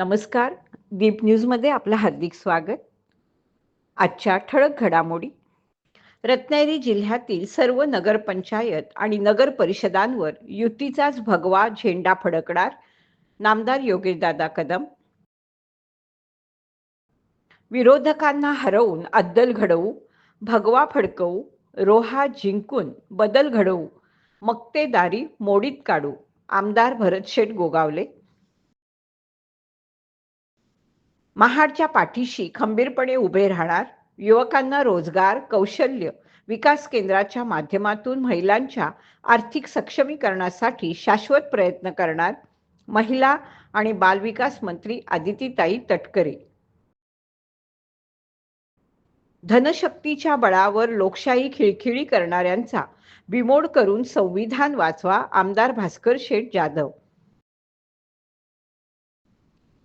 नमस्कार. दीप न्यूजमध्ये आपलं हार्दिक स्वागत. आजच्या ठळक घडामोडी. रत्नागिरी जिल्ह्यातील सर्व नगरपंचायत आणि नगर परिषदांवर युतीचाच भगवा झेंडा फडकणार नामदार योगेशदादा कदम. विरोधकांना हरवून अद्दल घडवू भगवा फडकवू रोहा जिंकून बदल घडवू मक्तेदारी मोडीत काढू आमदार भरतशेठ गोगावले. महाडच्या पाठीशी खंबीरपणे उभे राहणार युवकांना रोजगार कौशल्य विकास केंद्राच्या माध्यमातून महिलांच्या आर्थिक सक्षमीकरणासाठी शाश्वत प्रयत्न करणार महिला आणि बालविकास मंत्री आदितीताई तटकरे. धनशक्तीच्या बळावर लोकशाही खिळखिळी करणाऱ्यांचा बिमोड करून संविधान वाचवा आमदार भास्कर शेठ जाधव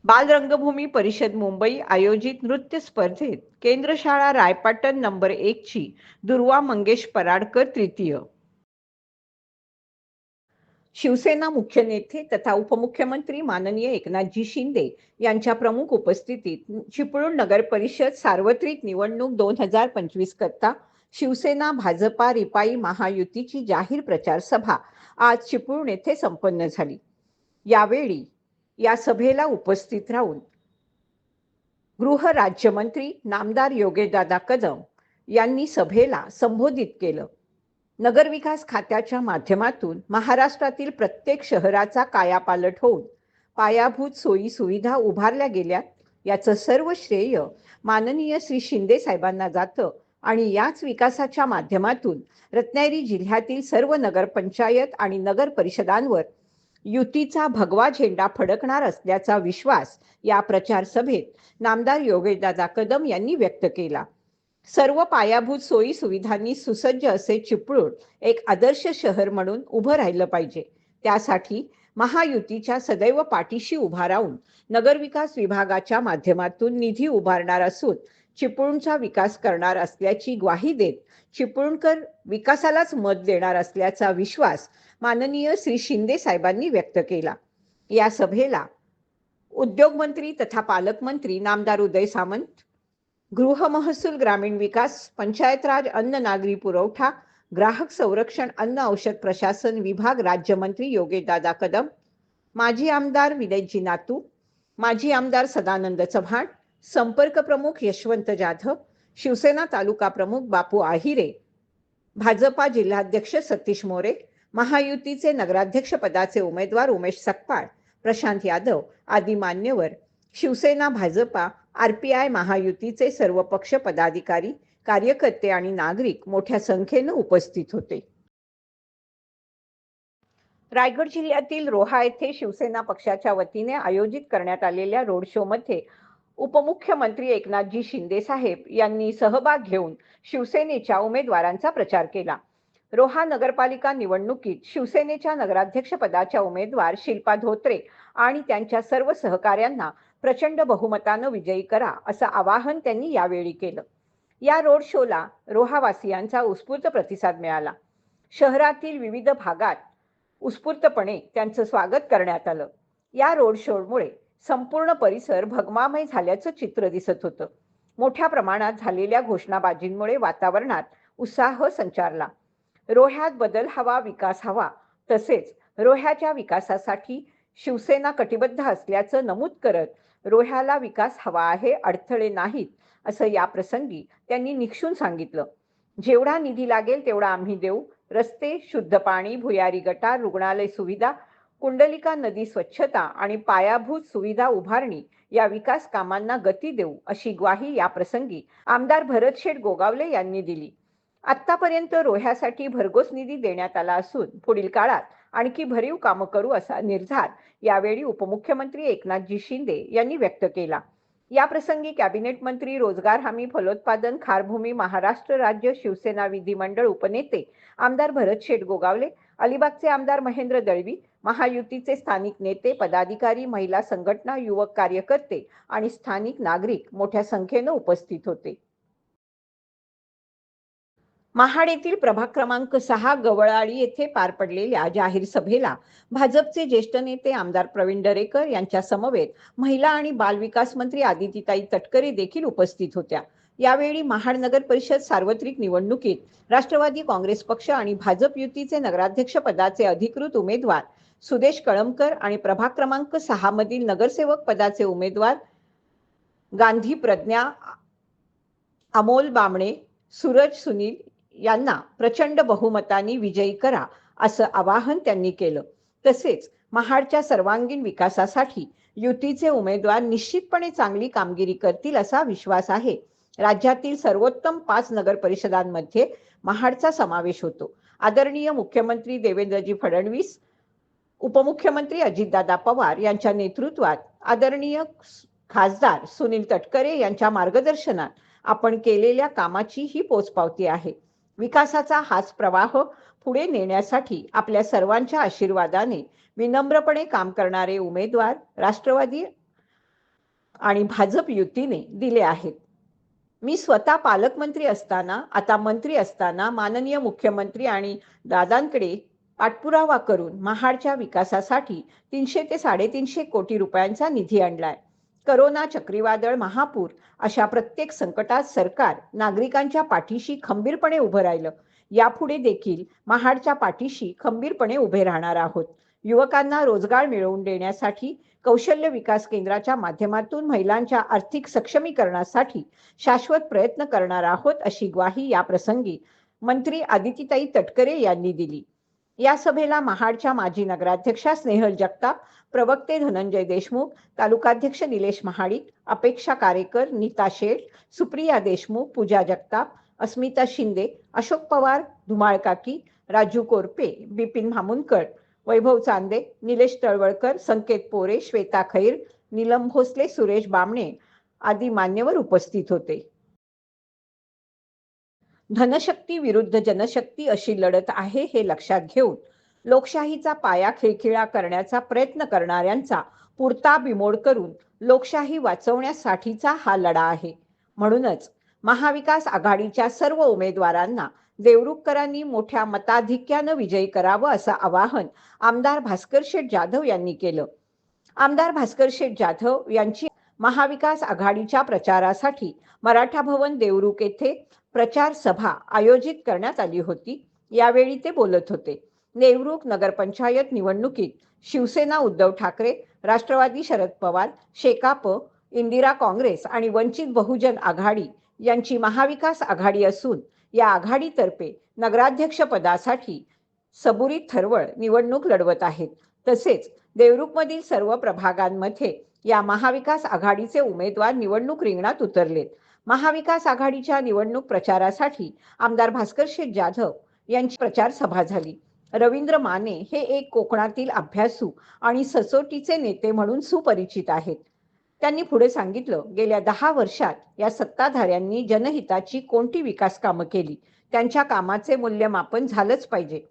बालरंगभूमी परिषद मुंबई आयोजित नृत्य स्पर्धेत केंद्रशाळा रायपाटण नंबर एक ची दुर्वा मंगेश पराडकर तृतीय. शिवसेना मुख्य नेते तथा उपमुख्यमंत्री माननीय एकनाथजी शिंदे यांच्या प्रमुख उपस्थितीत चिपळूण नगर परिषद सार्वत्रिक निवडणूक दोन हजार पंचवीस करता शिवसेना भाजपा रिपाई महायुतीची जाहीर प्रचार सभा आज चिपळूण येथे संपन्न झाली. यावेळी या सभेला उपस्थित राहून गृह राज्यमंत्री नामदार योगेशदादा कदम यांनी सभेला संबोधित केलं. नगरविकास खात्याच्या माध्यमातून महाराष्ट्रातील प्रत्येक शहराचा कायापालट होऊन पायाभूत सोयी सुविधा उभारल्या गेल्यात याचं सर्व श्रेय माननीय श्री शिंदे साहेबांना जातं आणि याच विकासाच्या माध्यमातून रत्नागिरी जिल्ह्यातील सर्व नगरपंचायत आणि नगर परिषदांवर युतीचा भगवा झेंडा फडकणार असल्याचा विश्वास या प्रचार सभेत नामदार योगेशदादा कदम यांनी व्यक्त केला. सर्व पायाभूत सोयी सुविधांनी सुसज्ज असे चिपळूण एक आदर्श शहर म्हणून उभं राहिलं पाहिजे. त्यासाठी महायुतीच्या सदैव पाठीशी उभा राहून नगरविकास विभागाच्या माध्यमातून निधी उभारणार असून चिपळूणचा विकास करणार असल्याची ग्वाही देत चिपळूणकर विकासालाच मत देणार असल्याचा विश्वास माननीय श्री शिंदे साहेबांनी व्यक्त केला. या सभेला उद्योगमंत्री तथा पालकमंत्री नामदार उदय सामंत गृह महसूल ग्रामीण विकास पंचायत राज अन्न नागरी पुरवठा ग्राहक संरक्षण अन्न औषध प्रशासन विभाग राज्यमंत्री योगेशदादा कदम माजी आमदार विनयजी नातू माजी आमदार सदानंद चव्हाण संपर्क प्रमुख यशवंत जाधव शिवसेना तालुका प्रमुख बापू आहिरे भाजपा जिल्हाध्यक्ष सतीश मोरे महायुतीचे नगराध्यक्ष पदाचे उमेदवार उमेश सकपाळ प्रशांत यादव आदी मान्यवर Shiv Sena Bhajpa R P I महायुतीचे सर्व पक्ष पदाधिकारी कार्यकर्ते आणि नागरिक मोठ्या संख्येनं उपस्थित होते. रायगड जिल्ह्यातील रोहा येथे शिवसेना पक्षाच्या वतीने आयोजित करण्यात आलेल्या रोड शो मध्ये उपमुख्यमंत्री एकनाथजी शिंदे साहेब यांनी सहभाग घेऊन शिवसेनेच्या उमेदवारांचा प्रचार केला. रोहा नगरपालिका निवडणुकीत शिवसेनेच्या नगराध्यक्षपदाच्या उमेदवार शिल्पा धोत्रे आणि त्यांच्या सर्व सहकाऱ्यांना प्रचंड बहुमतानं विजयी करा असं आवाहन त्यांनी यावेळी केलं. या रोड शोला रोहावासियांचा उत्स्फूर्त प्रतिसाद मिळाला. शहरातील विविध भागात उत्स्फूर्तपणे त्यांचं स्वागत करण्यात आलं. या रोड शोमुळे संपूर्ण परिसर भगमामय झाल्याचं चित्र दिसत होतं. मोठ्या प्रमाणात झालेल्या घोषणाबाजींमुळे वातावरणात उत्साह संचारला. रोह्यात बदल हवा विकास हवा. तसेच रोह्याच्या विकासासाठी शिवसेना कटिबद्ध असल्याचं नमूद करत रोह्याला विकास हवा आहे अडथळे नाहीत असं या प्रसंगी त्यांनी निक्षून सांगितलं. जेवढा निधी लागेल तेवढा आम्ही देऊ. रस्ते शुद्ध पाणी भुयारी गटार रुग्णालय सुविधा कुंडलिका नदी स्वच्छता आणि पायाभूत सुविधा उभारणी या विकास कामांना गती देऊ अशी ग्वाही या प्रसंगी आमदार भरतशेठ गोगावले यांनी दिली. आतापर्यंत रोह्यासाठी भरघोस निधी देण्यात आला असून पुढील काळात आणखी भरीव कामं करू असा निर्धार यावेळी उपमुख्यमंत्री एकनाथजी शिंदे यांनी व्यक्त केला. या प्रसंगी कॅबिनेट मंत्री रोजगार हमी फलोत्पादन खारभूमी महाराष्ट्र राज्य शिवसेना विधिमंडळ उपनेते आमदार भरत शेठ गोगावले अलिबागचे आमदार महेंद्र दळवी महायुतीचे स्थानिक नेते पदाधिकारी महिला संघटना युवक कार्यकर्ते आणि स्थानिक नागरिक मोठ्या संख्येनं उपस्थित होते. महाड येथील प्रभाग क्रमांक सहा गवळाळी येथे पार पडलेल्या जाहीर सभेला भाजपचे ज्येष्ठ नेते आमदार प्रवीण दरेकर यांच्या समवेत महिला आणि बाल विकास मंत्री आदितीताई तटकरे देखील उपस्थित होत्या. यावेळी महाड नगर परिषद सार्वत्रिक निवडणुकीत राष्ट्रवादी काँग्रेस पक्ष आणि भाजप युतीचे नगराध्यक्ष पदाचे अधिकृत उमेदवार सुदेश कळमकर आणि प्रभाग क्रमांक सहा मधील नगरसेवक पदाचे उमेदवार गांधी प्रज्ञा अमोल बामणे सूरज सुनील यांना प्रचंड बहुमताने विजयी करा असं आवाहन त्यांनी केलं. तसेच महाडच्या सर्वांगीण विकासासाठी युतीचे उमेदवार निश्चितपणे चांगली कामगिरी करतील असा विश्वास आहे. राज्यातील सर्वोत्तम पाच नगर परिषदांमध्ये महाडचा समावेश होतो. आदरणीय मुख्यमंत्री देवेंद्रजी फडणवीस उपमुख्यमंत्री अजितदादा पवार यांच्या नेतृत्वात आदरणीय खासदार सुनील तटकरे यांच्या मार्गदर्शनात आपण केलेल्या कामाची ही पोचपावती आहे. विकासाचा हाच प्रवाह पुढे नेण्यासाठी आपल्या सर्वांच्या आशीर्वादाने विनम्रपणे काम करणारे उमेदवार राष्ट्रवादी आणि भाजप युतीने दिले आहेत. मी स्वतः पालकमंत्री असताना आता मंत्री असताना माननीय मुख्यमंत्री आणि दादांकडे पाठपुरावा करून महाडच्या विकासासाठी तीनशे ते साडेतीनशे कोटी रुपयांचा निधी आणलाय. करोना चक्रीवादळ महापूर अशा प्रत्येक संकटात सरकार नागरिकांच्या पाठीशी खंबीरपणे उभं राहिलं. यापुढे देखील महाडच्या पाठीशी खंबीरपणे उभे राहणार आहोत. युवकांना रोजगार मिळवून देण्यासाठी कौशल्य विकास केंद्राच्या माध्यमातून महिलांच्या आर्थिक सक्षमीकरणासाठी शाश्वत प्रयत्न करणार आहोत अशी ग्वाही या प्रसंगी मंत्री आदितीताई तटकरे यांनी दिली. या सभेला महाडच्या माजी नगराध्यक्षा स्नेहल जगताप प्रवक्ते धनंजय देशमुख तालुकाध्यक्ष निलेश महाडिक अपेक्षा कारेकर नीता शेठ सुप्रिया देशमुख पूजा जगताप अस्मिता शिंदे अशोक पवार धुमाळ काकी राजू कोरपे बिपिन भामुनकर वैभव चांदे निलेश तळवळकर संकेत पोरे श्वेता खैर नीलम भोसले सुरेश बामणे आदी मान्यवर उपस्थित होते. धनशक्ती विरुद्ध जनशक्ती अशी लढत आहे हे लक्षात घेऊन लोकशाहीचा पाया खिळखिळा करण्याचा प्रयत्न करणाऱ्यांचा पुरता बिमोड करून लोकशाही वाचवण्यासाठीचा हा लढा आहे. म्हणूनच महाविकास आघाडीच्या सर्व उमेदवारांना देवरुखकरांनी मोठ्या मताधिक्यानं विजयी करावं असं आवाहन आमदार भास्कर शेठ जाधव यांनी केलं. आमदार भास्कर शेठ जाधव यांची महाविकास आघाडीच्या प्रचारासाठी मराठा भवन देवरुख येथे प्रचार सभा आयोजित करण्यात आली होती. यावेळी ते बोलत होते. नेवरुख नगरपंचायत निवडणुकीत शिवसेना उद्धव ठाकरे राष्ट्रवादी शरद पवार शेकाप इंदिरा काँग्रेस आणि वंचित बहुजन आघाडी यांची महाविकास आघाडी असून या आघाडीतर्फे नगराध्यक्ष पदासाठी सबुरी थरवळ निवडणूक लढवत आहेत. तसेच देवरुखमधील सर्व प्रभागांमध्ये या महाविकास आघाडीचे उमेदवार निवडणूक रिंगणात उतरलेत. महाविकास आघाडीच्या निवडणूक प्रचारासाठी आमदार भास्कर शेठ जाधव यांची प्रचार सभा झाली. रवींद्र माने हे एक कोकणातील अभ्यासू आणि सचोटीचे नेते म्हणून सुपरिचित आहेत. त्यांनी पुढे सांगितलं गेल्या दहा वर्षात या सत्ताधाऱ्यांनी जनहिताची कोणती विकास कामं केली? त्यांच्या कामाचे मूल्यमापन झालंच पाहिजे.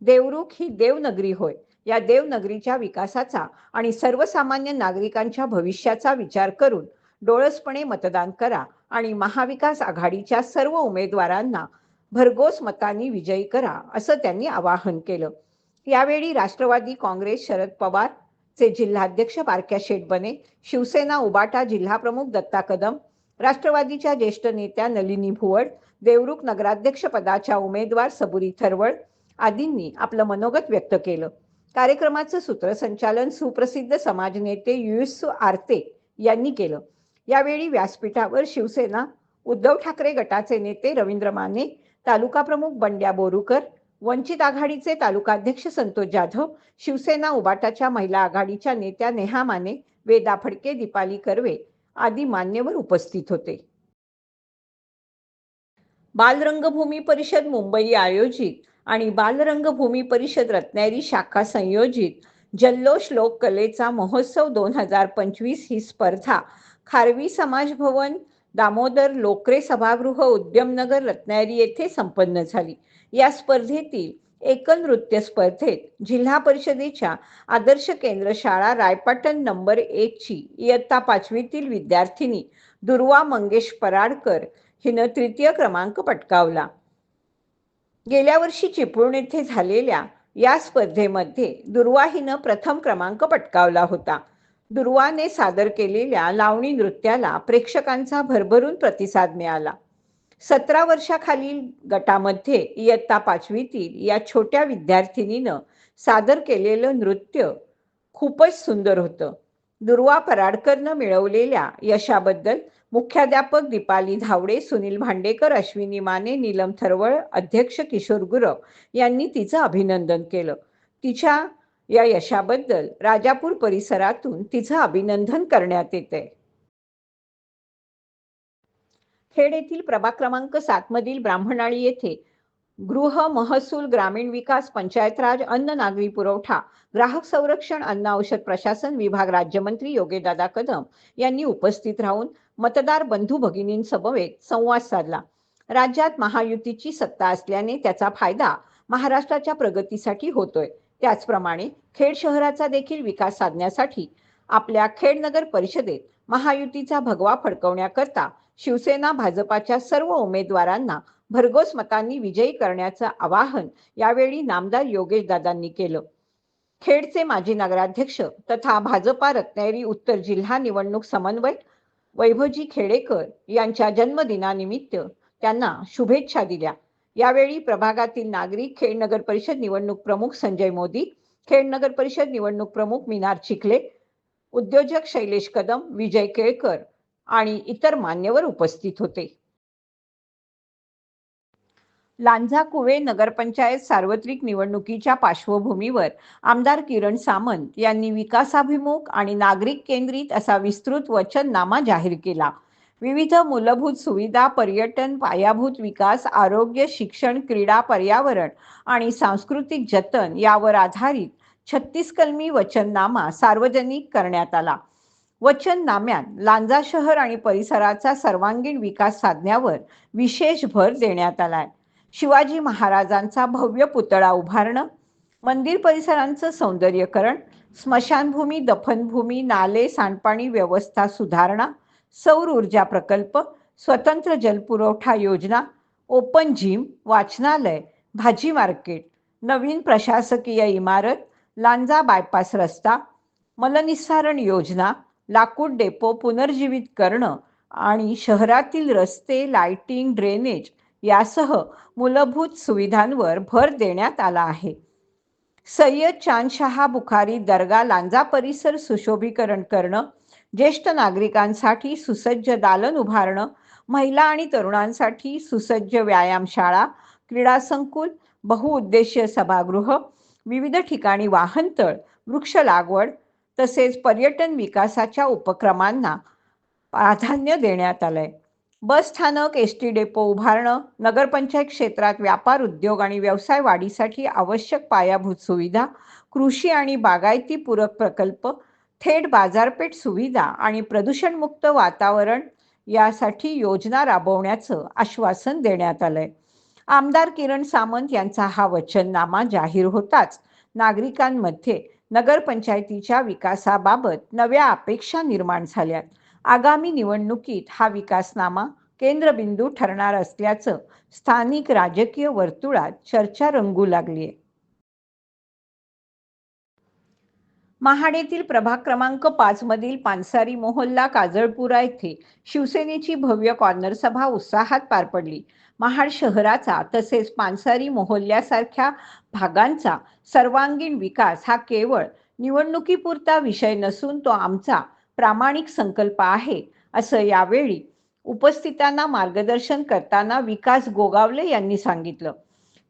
देवरुख ही देवनगरी होय. या देवनगरीच्या विकासाचा आणि सर्वसामान्य नागरिकांच्या भविष्याचा विचार करून डोळसपणे मतदान करा आणि महाविकास आघाडीच्या सर्व उमेदवारांना भरघोस मतांनी विजयी करा असं त्यांनी आवाहन केलं. यावेळी राष्ट्रवादी काँग्रेस शरद पवार चे जिल्हाध्यक्ष बारक्या शेटबने शिवसेना उबाटा जिल्हाप्रमुख दत्ता कदम राष्ट्रवादीच्या ज्येष्ठ नेत्या नलिनी भुवड देवरुख नगराध्यक्ष पदाच्या उमेदवार सबुरी थरवळ आदींनी आपलं मनोगत व्यक्त केलं. कार्यक्रमाचं सूत्रसंचालन सुप्रसिद्ध समाजनेते युयुस्सू आरते यांनी केलं. यावेळी व्यासपीठावर शिवसेना उद्धव ठाकरे गटाचे नेते रवींद्र माने तालुका प्रमुख बंड्या बोरुकर वंचित आघाडीचे तालुकाध्यक्ष संतोष जाधव शिवसेना उबाटाच्या महिला आघाडीच्या नेत्या नेहा माने वेदा फडके दीपाली कर्वे आदी मान्यवर उपस्थित होते. बालरंगभूमी परिषद मुंबई आयोजित आणि बालरंगभूमी परिषद रत्नागिरी शाखा संयोजित जल्लोष लोककलेचा महोत्सव दोन हजार पंचवीस ही स्पर्धा खारवी समाज भवन दामोदर लोकरे सभागृह उद्यमनगर रत्नागिरी येथे संपन्न झाली. या स्पर्धेतील एकल नृत्य स्पर्धेत जिल्हा परिषदेच्या आदर्श केंद्र शाळा रायपाटण नंबर एक ची इयत्ता पाचवीतील विद्यार्थिनी दुर्वा मंगेश पराडकर हिनं तृतीय क्रमांक पटकावला. गेल्या वर्षी चिपळूण येथे झालेल्या या स्पर्धेमध्ये दुर्वा हिनं प्रथम क्रमांक पटकावला होता. दुर्वाने सादर केलेल्या लावणी नृत्याला प्रेक्षकांचा भरभरून प्रतिसाद मिळाला. सतरा वर्षाखालील गटामध्ये इयत्ता पाचवीतील या छोट्या विद्यार्थिनीनं सादर केलेलं नृत्य खूपच सुंदर होतं. दुर्वा पराडकरनं मिळवलेल्या यशाबद्दल मुख्याध्यापक दीपाली धावडे सुनील भांडेकर अश्विनी माने नीलम थरवळ अध्यक्ष किशोर गुरव यांनी तिचं अभिनंदन केलं. तिच्या या यशाबद्दल राजापूर परिसरातून तिचं अभिनंदन करण्यात येते खेड येथील प्रभाग क्रमांक सात मधील ब्राह्मणाळी येथे गृह महसूल ग्रामीण विकास पंचायत राज अन्न नागरी पुरवठा ग्राहक संरक्षण अन्न औषध प्रशासन विभाग राज्यमंत्री योगेदादा कदम यांनी उपस्थित राहून मतदार बंधू भगिनींसमवेत संवाद साधला. राज्यात महायुतीची सत्ता असल्याने त्याचा फायदा महाराष्ट्राच्या प्रगतीसाठी होतोय. त्याचप्रमाणे खेड शहराचा देखील विकास साधण्यासाठी आपल्या खेड नगर परिषदेत महायुतीचा भगवा फडकवण्याकरता शिवसेना भाजपाच्या सर्व उमेदवारांना भरघोस मतांनी विजयी करण्याचं आवाहन यावेळी नामदार योगेश दादांनी केलं. खेडचे माजी नगराध्यक्ष तथा भाजपा रत्नागिरी उत्तर जिल्हा निवडणूक समन्वयक वैभवजी खेडेकर यांच्या जन्मदिनानिमित्त त्यांना शुभेच्छा दिल्या. यावेळी प्रभागातील नागरिक खेड नगर परिषद निवडणूक प्रमुख संजय मोदी खेड नगर परिषद निवडणूक प्रमुख मिनार चिखले उद्योजक शैलेश कदम विजय केळकर आणि इतर मान्यवर उपस्थित होते. लांझा कुवे नगरपंचायत सार्वत्रिक निवडणुकीच्या पार्श्वभूमीवर आमदार किरण सामंत यांनी विकासाभिमुख आणि नागरिक केंद्रित असा विस्तृत वचननामा जाहीर केला. विविध मूलभूत सुविधा पर्यटन पायाभूत विकास आरोग्य शिक्षण क्रीडा पर्यावरण आणि सांस्कृतिक जतन यावर आधारित छत्तीस कलमी वचननामा सार्वजनिक करण्यात आला. वचननाम्यात लांजा शहर आणि परिसराचा सर्वांगीण विकास साधण्यावर विशेष भर देण्यात आलाय शिवाजी महाराजांचा भव्य पुतळा उभारणं मंदिर परिसरांचं सौंदर्यकरण स्मशानभूमी दफनभूमी नाले सांडपाणी व्यवस्था सुधारणा सौर ऊर्जा प्रकल्प स्वतंत्र जलपुरवठा योजना ओपन जिम वाचनालय भाजी मार्केट नवीन प्रशासकीय इमारत लांजा बायपास रस्ता मलनिस्सारण योजना लाकूड डेपो पुनर्जीवित करणं आणि शहरातील रस्ते लाइटिंग ड्रेनेज यासह मूलभूत सुविधांवर भर देण्यात आला आहे. सय्यद चांदशहा बुखारी दर्गा लांजा परिसर सुशोभीकरण करणं ज्येष्ठ नागरिकांसाठी सुसज्ज दालन उभारणं महिला आणि तरुणांसाठी सुसज्ज व्यायामशाळा क्रीडा संकुल बहुउद्देशीय सभागृह विविध ठिकाणी वाहनतळ वृक्ष लागवड तसेच पर्यटन विकासाच्या उपक्रमांना प्राधान्य देण्यात आलंय. बस स्थानक एस टी डेपो उभारणं नगरपंचायत क्षेत्रात व्यापार उद्योग आणि व्यवसाय वाढीसाठी आवश्यक पायाभूत सुविधा कृषी आणि बागायती पूरक प्रकल्प थेट बाजारपेठ सुविधा आणि प्रदूषणमुक्त वातावरण यासाठी योजना राबवण्याचं आश्वासन देण्यात आलंय. आमदार किरण सामंत यांचा हा वचननामा जाहीर होताच नागरिकांमध्ये नगरपंचायतीच्या विकासाबाबत नव्या अपेक्षा निर्माण झाल्यात आगामी निवडणुकीत हा विकासनामा केंद्रबिंदू ठरणार असल्याचं स्थानिक राजकीय वर्तुळात चर्चा रंगू लागली आहे. महाडेतील प्रभाग क्रमांक पाच मधील पानसारी मोहल्ला काजळपुरा येथे शिवसेनेची भव्य कॉर्नर सभा उत्साहात पार पडली. महाड शहराचा तसेच पानसारी मोहल्ल्यासारख्या भागांचा सर्वांगीण विकास हा केवळ निवडणुकीपुरता विषय नसून तो आमचा प्रामाणिक संकल्प आहे असं यावेळी उपस्थितांना मार्गदर्शन करताना विकास गोगावले यांनी सांगितलं.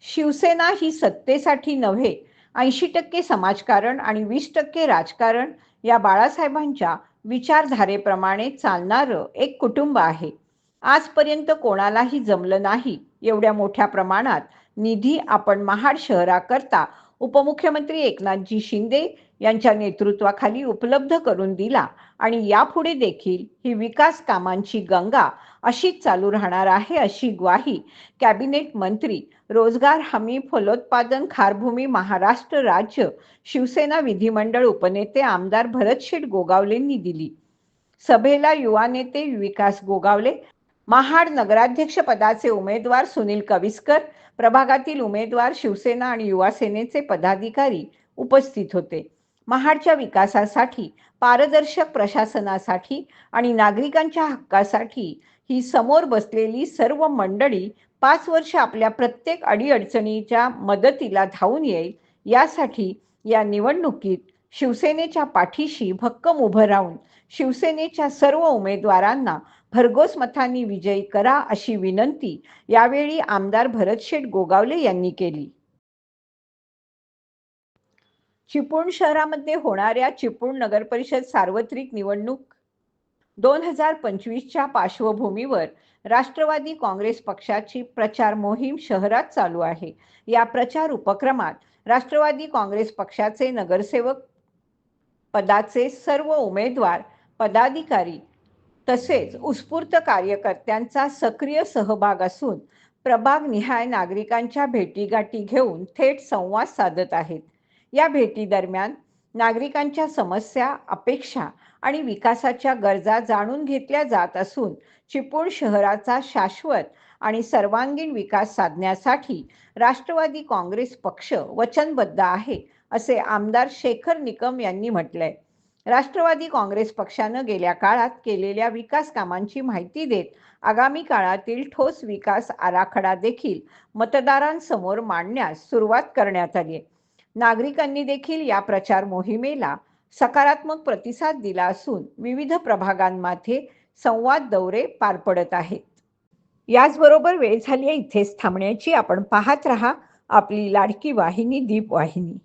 शिवसेना ही सत्तेसाठी नव्हे ऐंशी टक्के समाजकारण आणि वीस टक्के राजकारण या बाळासाहेबांच्या विचारधारेप्रमाणे चालणारं एक कुटुंब आहे. आजपर्यंत कोणालाही जमलं नाही. एवढ्या मोठ्या प्रमाणात निधी आपण महाड शहराकरता उपमुख्यमंत्री एकनाथजी शिंदे यांच्या नेतृत्वाखाली उपलब्ध करून दिला आणि यापुढे देखील ही विकास कामांची गंगा अशीच चालू राहणार आहे अशी ग्वाही कॅबिनेट मंत्री रोजगार हमी फलोत्पादन खारभूमी महाराष्ट्र राज्य शिवसेना विधिमंडळ उपनेते आमदार भरतशेठ गोगावलेंनी दिली. सभेला युवा नेते विकास गोगावले महाड नगराध्यक्ष पदाचे उमेदवार सुनील कविस्कर प्रभागातील उमेदवार शिवसेना आणि युवा सेनेचे पदाधिकारी उपस्थित होते. महाडच्या विकासासाठी पारदर्शक प्रशासनासाठी आणि नागरिकांच्या हक्कासाठी ही समोर बसलेली सर्व मंडळी पाच वर्ष आपल्या प्रत्येक अडीअडचणीच्या मदतीला धावून येईल यासाठी या निवडणुकीत शिवसेनेच्या पाठीशी भक्कम उभं राहून शिवसेनेच्या सर्व उमेदवारांना भरघोस मतांनी विजयी करा अशी विनंती यावेळी आमदार भरतशेठ गोगावले यांनी केली. चिपळूण शहरामध्ये होणाऱ्या चिपळूण नगर परिषद सार्वत्रिक निवडणूक दोन हजार पंचवीसच्या पार्श्वभूमीवर राष्ट्रवादी काँग्रेस पक्षाची प्रचार मोहीम शहरात चालू आहे. या प्रचार उपक्रमात राष्ट्रवादी काँग्रेस पक्षाचे नगरसेवक पदाचे सर्व उमेदवार पदाधिकारी तसेच उत्स्फूर्त कार्यकर्त्यांचा सक्रिय सहभाग असून प्रभाग निहाय नागरिकांच्या भेटीगाठी घेऊन थेट संवाद साधत आहेत. या भेटीदरम्यान नागरिकांच्या समस्या अपेक्षा आणि विकासाच्या गरजा जाणून घेतल्या जात असून चिपळूण शहराचा शाश्वत आणि सर्वांगीण विकास साधण्यासाठी राष्ट्रवादी काँग्रेस पक्ष वचनबद्ध आहे असे आमदार शेखर निकम यांनी म्हटलंय. राष्ट्रवादी काँग्रेस पक्षानं गेल्या काळात केलेल्या विकास कामांची माहिती देत आगामी काळातील ठोस विकास आराखडा देखील मतदारांसमोर मांडण्यास सुरुवात करण्यात आली नागरिकांनी देखील या प्रचार मोहिमेला सकारात्मक प्रतिसाद दिला असून विविध प्रभागांमध्ये संवाद दौरे पार पडत आहेत. याचबरोबर वेळ झाली आहे इथेच थांबण्याची. आपण पाहत रहा आपली लाडकी वाहिनी दीप वाहिनी.